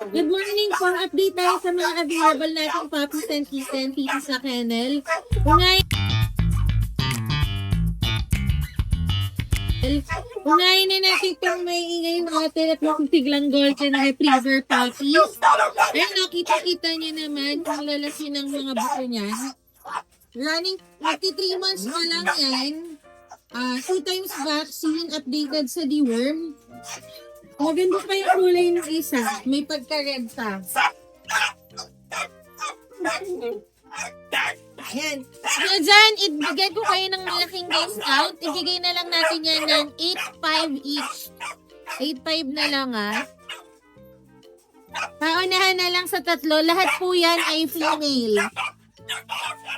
Good morning po. Update tayo sa mga available nating puppies and kittens dito sa kennel. Unay Unahin na natin itong may ingay natin at makutiglang golden retriever puppies. Ayun, nakita-kita niyo naman kung lalaki ng mga buto niyan. Running, 23 months pa lang yan. Ah, two times vaccine, updated sa deworm. Maganda pa yung kulay ng isa. May pagka-red pa. Ayan. So dyan, ibigay ko kayo ng malaking discount. Ibigay na lang natin yan ng 8.5 each. 8.5 na lang ah. Paunahan na lang sa tatlo. Lahat po yan ay female.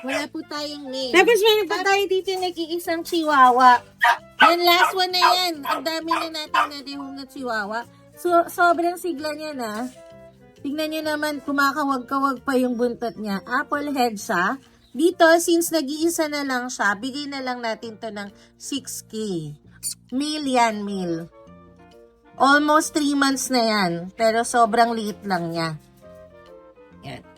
Wala po tayong male. Tapos meron pa tayo dito nag-iisang chihuahua. Yan, last one na yan. Ang dami na natin na dehong na chihuahua. So, sobrang sigla niya na. Tingnan niyo naman, kumakawag-kawag pa yung buntot niya. Apple head siya. Dito, since nag-iisa na lang siya, bigay na lang natin to ng 6K. Male yan, male. Almost 3 months na yan. Pero sobrang liit lang niya. Yan.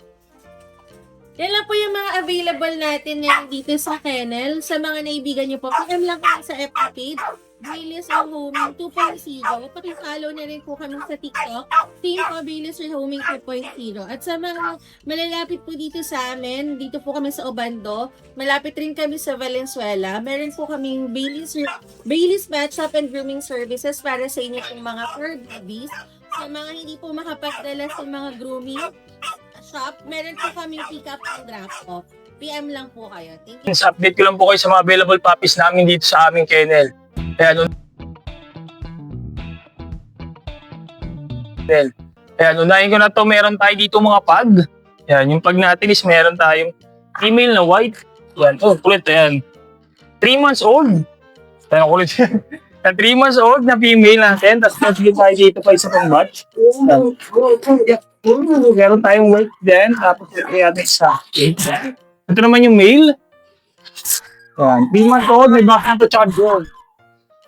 Yan lang po yung mga available natin ngayon dito sa kennel. Sa mga naibigan nyo po, PM lang kami sa FB page. Baileys or Homing 2.0. Pakifollow na rin po kami sa TikTok. Team po Baileys or Homing 2.0. At sa mga malalapit po dito sa amin, dito po kami sa Obando. Malapit rin kami sa Valenzuela. Meron po kaming Baileys, Baileys Pet Shop and Grooming Services para sa inyo pong mga fur babies. Sa mga hindi po makapagdala sa mga grooming, shop, meron po kaming pick up and drop off. PM lang po kayo. Thank you. Update ko lang po kayo sa mga available puppies namin dito sa aming kennel. Ano Kennel. Kaya unahin ko na to, meron tayo dito mga pag. Yan, yung pag natin is meron tayong female na white. Yan, oh, kulit, yan. 3 months old. Yan, kulit yan. 3 months old na female natin. Tapos natin tayo dito pa isa pang batch. Yan. Meron tayong white din. Tapos kaya natin sa ito naman yung male. Yan. 3 months old, may back to charge gold.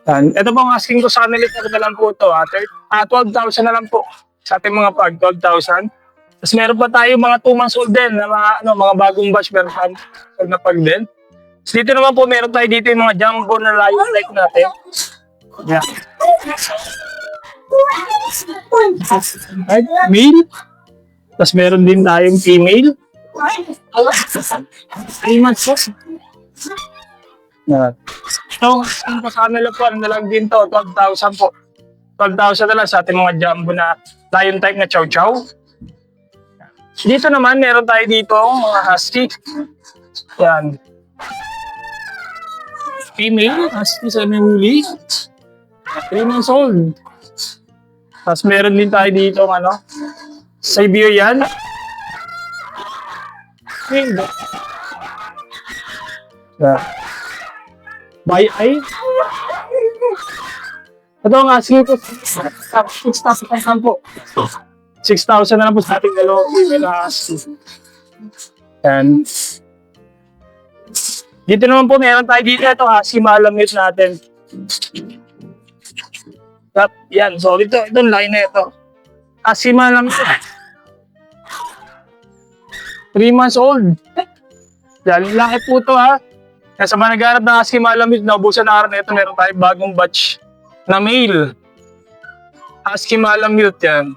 Yan. Ito po ang asking ko sa kanila, ito na lang po ito. Ah, 12,000 na lang po. Sa ating mga pag, 12,000. Tapos meron pa tayo mga 2 months old din, na mga, ano, mga bagong batch, meron pa na pag din. Tapos dito naman po, meron tayo dito yung mga jumbo na lion like natin. Yeah. Right, male. Tapos meron din tayong female. 3 months po. Yan. So, ang pakanala po, ano na lang din to, 12,000 po. 12,000 na lang sa ating mga jumbo na lion type na chow chow. Dito naman, meron tayo dito mga husky. Yan. Female, husky sa may huli. 3 months old. Tapos meron din tayo dito, ano, Siberian. Pink. Yeah. By eye. Ito ang asking ko. 6,000 po. 6,000 na lang po sa ating dalawa. And dito naman po, meron tayo dito. Ito si Malamute natin. Tap, yan. So, dito, itong line na ito. Asi Malamute. 3 months old. Yan, laki po to ha. Kaya sa mga naghanap ng Husky Malamute, naubusan na araw na ito, meron tayong bagong batch na male. Husky Malamute yan.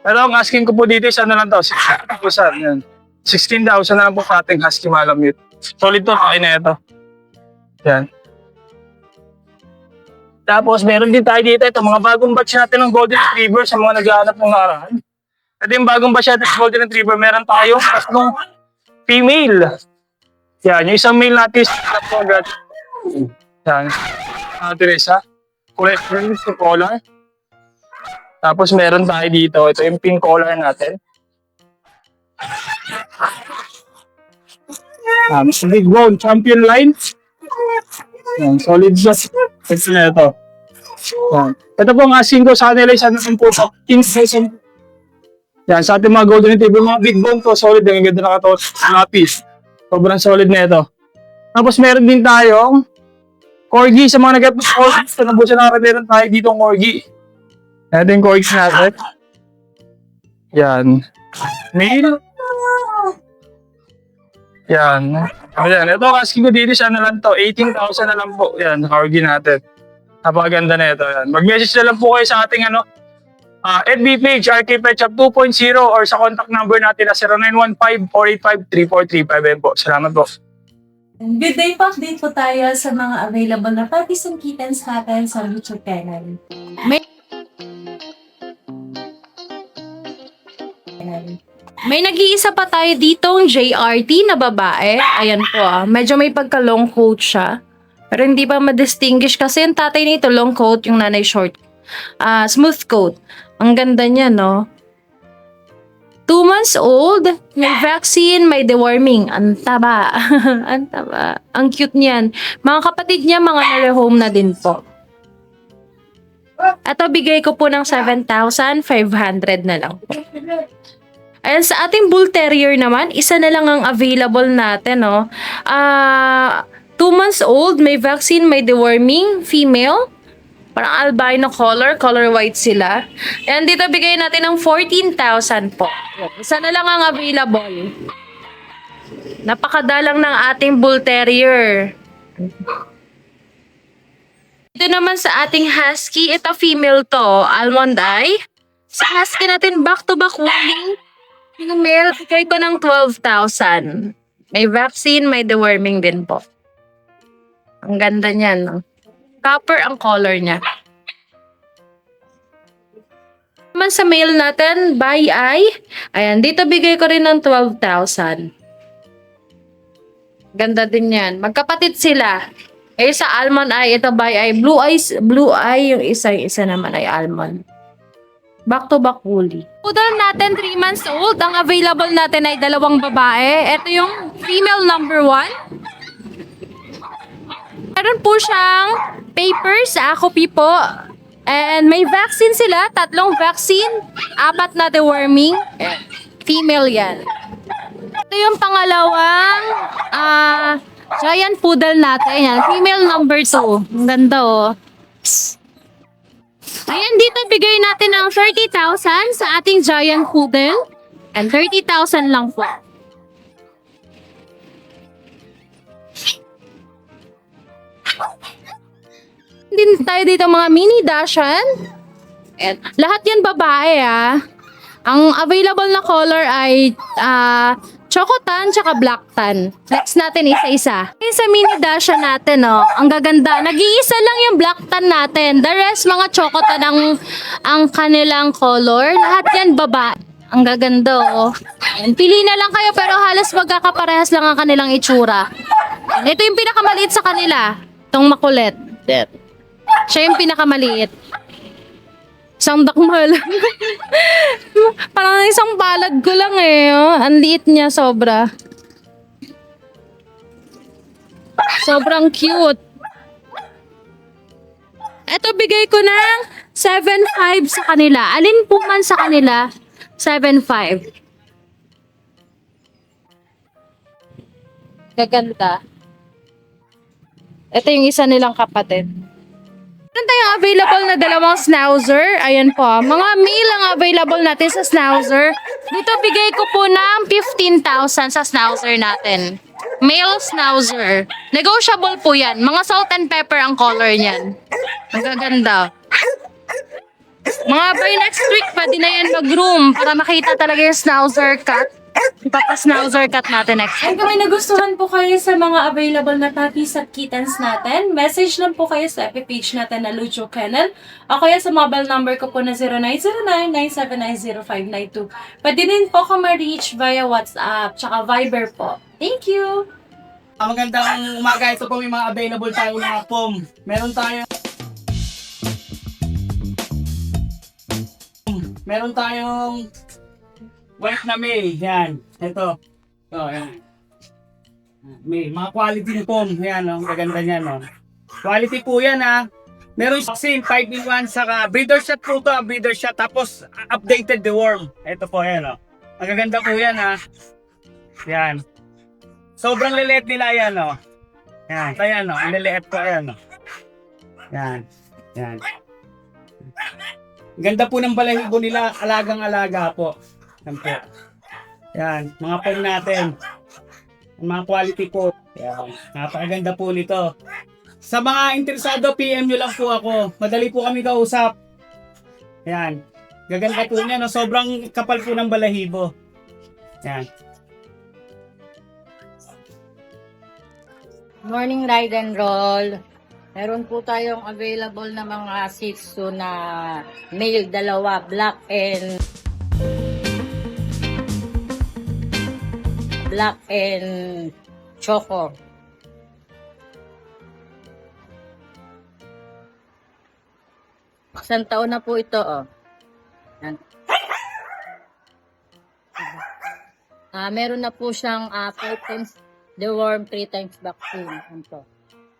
Pero ang asking ko po dito is ano lang to, 16,000 yan. 16,000 na lang po ating Husky Malamute. Solid to, okay na ito. Yan. Tapos meron din tayo dito, ito mga bagong batch natin ng Golden Retriever sa mga naghahanap ng arahan. Ito yung bagong batch natin ng Golden Retriever, meron tayo tatlong female. Yan, yung isang male natin is po agad. Yan. Ah, Teresa. Kulay green sa collar. Tapos meron tayo dito, ito yung pink collar natin. Um, big bone, champion line. Yan, solid shot. Ito na ito. Ito po ang asking ko sa kanila ano po sa 15,000. Yan, sa ating mga golden retriever, mga big bone to, solid. Ang ganda na katawan. Mga piece. Sobrang solid na ito. Tapos meron din tayong corgi sa mga nag-get corgi. Ito na po siya nakakaliran tayo dito ang corgi. Ito yung corgi natin. Yan. Male. Yan. Ayan. Ito, asking ko dito siya na lang to. 18,000 na lang po. Yan, corgi natin. Napakaganda na ito. Yan. Mag-message na lang po kayo sa ating ano, ah FB page, RK Pet Shop 2.0 or sa contact number natin na 0915-485-3435. Ayan po. Salamat po. Good day po, update po tayo sa mga available na puppies and kittens natin sa YouTube channel. May May nag-iisa pa tayo ditong JRT na babae. Ayan po ah. Medyo may pagka-long coat siya. Pero hindi pa ma-distinguish kasi yung tatay nito long coat, yung nanay short. Ah, smooth coat. Ang ganda niya, no? Two months old, may vaccine, may deworming. Ang taba. Ang taba. Ang cute niyan. Mga kapatid niya, mga nare-home na din po. Ito, bigay ko po ng 7,500 na lang po. Ayan, sa ating Bull Terrier naman, isa na lang ang available natin, no? Ah, two months old, may vaccine, may deworming, female. Parang albino color, color white sila. Ayan, dito bigay natin ng 14,000 po. Isa na lang ang available. Napakadalang ng ating Bull Terrier. Ito naman sa ating Husky, ito female to, almond eye. Sa Husky natin, back-to-back walling. Male, bigay ko ng 12,000. May vaccine, may deworming din po. Ang ganda niyan, no? Copper ang color niya. Naman sa male natin, by eye. Ayan, dito bigay ko rin ng 12,000. Ganda din yan. Magkapatid sila. Eh, sa almond eye, ito by eye. Blue eyes, blue eye, yung isa, yung isa naman ay almond. Back to back woolly. Poodle natin, 3 months old. Ang available natin ay dalawang babae. Ito yung female number 1. Meron po siyang papers sa Acopi po. And may vaccine sila. Tatlong vaccine. Apat na deworming. Female yan. Ito yung pangalawang ah giant poodle natin. Yan. Female number 2. Ang ganda oh. Ayan, dito bigay natin ng 30,000 sa ating giant poodle. And 30,000 lang po. Din tayo dito mga mini Dashan. And lahat yan babae ah. Ang available na color ay ah choco tan tsaka black tan. Next natin isa-isa. Yung sa mini Dasha natin, oh, ang gaganda. Nag-iisa lang yung black tan natin. The rest, mga choco tan ang, ang kanilang color. Lahat yan baba. Ang gaganda, oh. Ayan, Pili na lang kayo pero halos magkakaparehas lang ang kanilang itsura. Ito yung pinakamaliit sa kanila. Itong makulit. Siya yung pinakamaliit. Isang dakmal. Parang isang palad ko lang eh. Oh. Ang liit niya sobra. Sobrang cute. Ito bigay ko ng 7.5 sa kanila. Alin po man sa kanila, 7.5. Gaganda. Ito yung isa nilang kapatid. Meron tayong available na dalawang schnauzer. Ayan po. Mga male ang available natin sa schnauzer. Dito bigay ko po ng 15,000 sa schnauzer natin. Male schnauzer. Negotiable po yan. Mga salt and pepper ang color niyan. Magaganda. Mga by next week, pwede na yan mag-groom para makita talaga yung schnauzer cut. Ipapa-schnauzer cut natin next week. Kung may nagustuhan po kayo sa mga available na puppies at kittens natin, message lang po kayo sa FB page natin na Lucho Kennel o kaya sa mobile number ko po na 0909-979-0592. Pwede din po ako ma-reach via WhatsApp tsaka Viber po. Thank you! Ang magandang umaga, ito po may mga available tayo mga pom. Meron tayo Meron tayong white na May. Yan. Ito. Oh, yan. May mga quality ng pom. Yan, oh. Gaganda niyan, no. Quality po yan, ha. Meron vaccine, 5 in 1, saka breeder shot po to, breeder shot. Tapos, updated the worm. Ito po, yan, oh. Ang gaganda po yan, ha. Yan. Sobrang liliit nila yan, oh. Yan. Ito yan, oh. Ang liliit po yan, oh. Yan. Yan. Ganda po ng balahibo nila, alagang-alaga po. Yan po. Yan, mga foam natin. Mga quality po. Yan, napakaganda po nito. Sa mga interesado, PM nyo lang po ako. Madali po kami kausap. Yan. Gaganda po niya, no? Sobrang kapal po ng balahibo. Yan. Morning ride and roll. Meron po tayong available na mga Shih Tzu na male dalawa, black and black and choco. Isang taon na po ito, oh. Yan. Ah, meron na po siyang ah, five times the worm, three times vaccine. Po.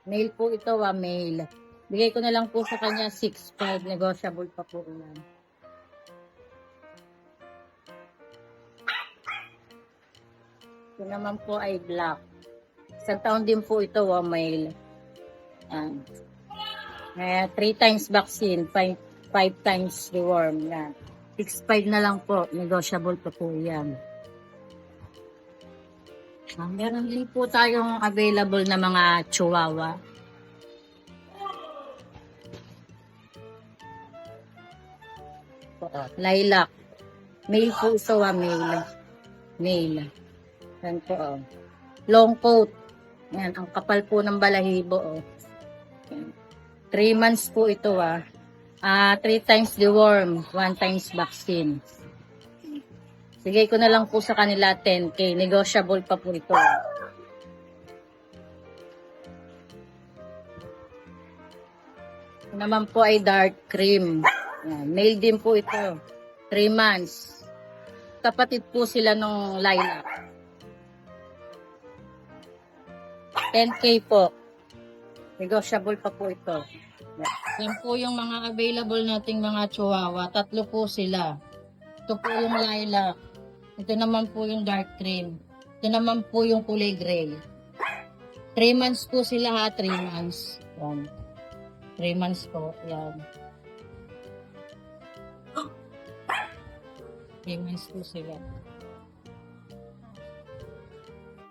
Male po ito, ah, male. Bigay ko na lang po sa kanya 6.5. Negotiable pa po yan. Ito naman po ay black. Isang taon din po ito, ah, male. Yan. Eh, three times vaccine, five, five times deworm. Yan. 6.5 na lang po. Negotiable pa po yan. Ah, meron din po tayong available na mga chihuahua. Lilac. Male po ito, ah, male. Male. Yan po, oh. Long coat. Yan, ang kapal po ng balahibo, oh. Yan. Three months po ito, ah. Ah, three times deworm, one times vaccine. Sige ko na lang po sa kanila 10k. Negotiable pa po ito. Ito naman po ay dark cream. Yan. Male din po ito. 3 months. Kapatid po sila nung lilac. 10k po. Negotiable pa po ito. Yan po yung mga available nating mga chihuahua. Tatlo po sila. Ito po yung lilac. Ito naman po yung dark cream. Ito naman po yung kulay gray. 3 months po sila ha, 3 months. Yan. 3 months po, yan. 3 months po sila.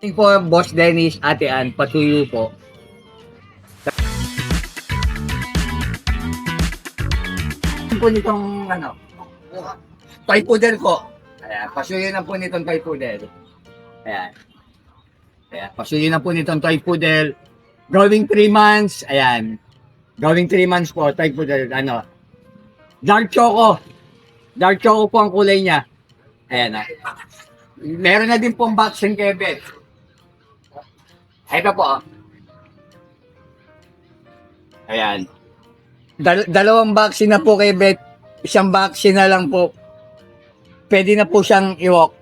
Thank po, Boss Dennis, Ate Ann, patuloy po. po nitong ano, toy poodle po. Ayan, pasuyo na po nitong toy poodle. Ayan. Ayan, pasuyo na po nitong toy poodle. Going 3 months, ayan. Going 3 months po, toy poodle, ano. Dark choco. Dark choco po ang kulay niya. Ayan na. Meron na din pong vaccine kay Beth. Ito po. oh. Ayan. Dal- dalawang vaccine na po kay Beth. Isang vaccine na lang po. Pwede na po siyang i-walk.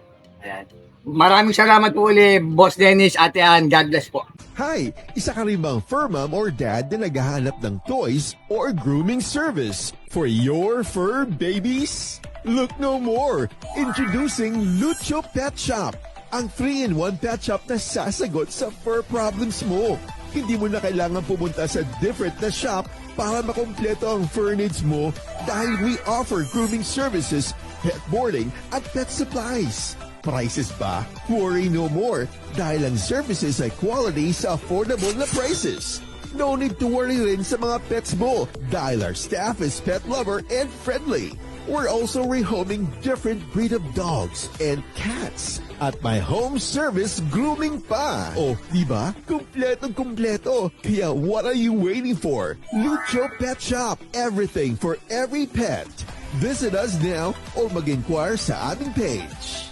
Ayan. Maraming salamat po ulit, Boss Dennis, Ate Ann. God bless po. Hi! Isa ka rin bang fur mom or dad na naghahanap ng toys or grooming service for your fur babies? Look no more! Introducing Lucho Pet Shop, ang 3-in-1 pet shop na sasagot sa fur problems mo. Hindi mo na kailangan pumunta sa different na shop para makompleto ang fur needs mo dahil we offer grooming services, pet boarding, at pet supplies. Prices ba? Worry no more dahil ang services ay quality sa affordable na prices. No need to worry rin sa mga pets mo dahil our staff is pet lover and friendly. We're also rehoming different breed of dogs and cats at my home service grooming pa. Oh, di ba? Kumpletong kumpleto. Kaya what are you waiting for? Lucho Pet Shop. Everything for every pet. Visit us now or mag-inquire sa aming page.